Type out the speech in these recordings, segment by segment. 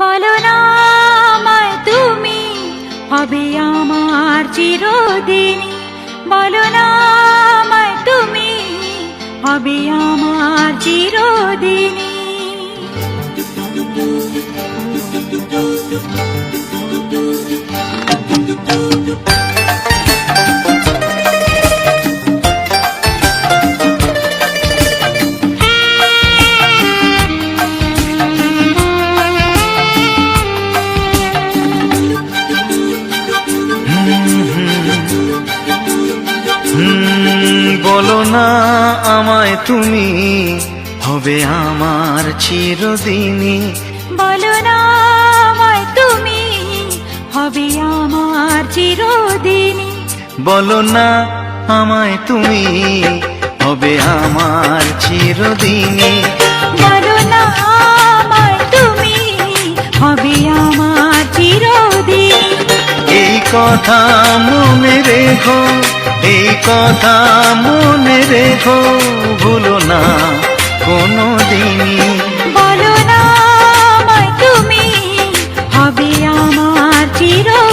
বলো না আমায় তুমি হবে আমার চিরদিন বলো না আমায় তুমি হবে আমার চিরদিনই। আমায় তুমি হবে আমার চিরদিনই। বলো না আমায় তুমি হবে আমার চিরদিনই। বলো না আমায় তুমি হবে আমার চিরদিনই। বলো না আমায় কথা মনে রেখো, এই কথা মনে রেখো, ভুলো না কোনো দিনই বলো না তুমি, হবে আমার চিরদিন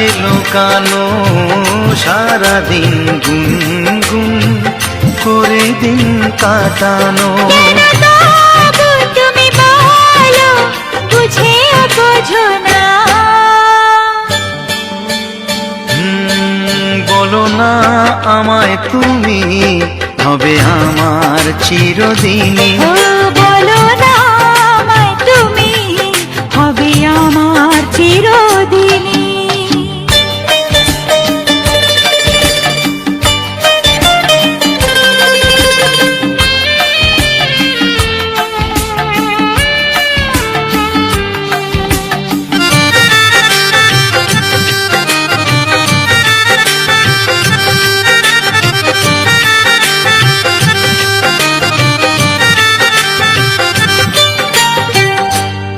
আছে লোকানো সারাদিন গুনগুন করে দিন কাটানো। তুমি বলো বুঝে বোঝো না বলো না আমায় তুমি, হবে আমার চিরদিনই। ও, বলো না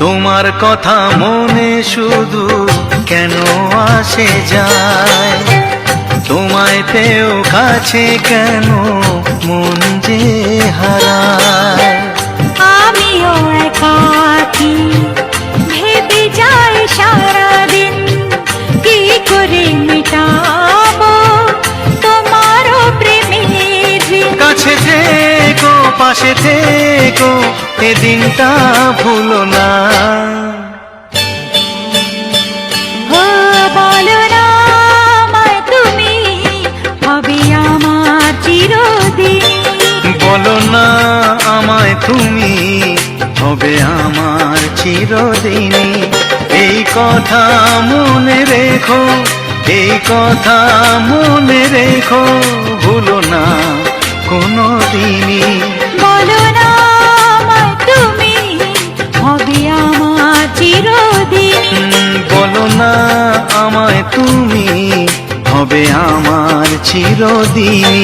তোমার কথা মনে শুধু কেন আসে যায়? তোমায় পেও কাছে কেন মন যে হারায়? আমিও একাকি ভেবে যাই সারাদিন। কি করে মেটাবো তোমারও প্রেমের কাছে থেকো পাশে থেকো এ দিনটা ভুলো না আমায় তুমি হবে আমার চিরদিনই। এই কথা মনে রেখো এই কথা মনে রেখো ভুলো না কোনো দিনই বলো না তুমি হবে আমার চিরদিন বলো না আমায় তুমি হবে আমার চিরদিনই।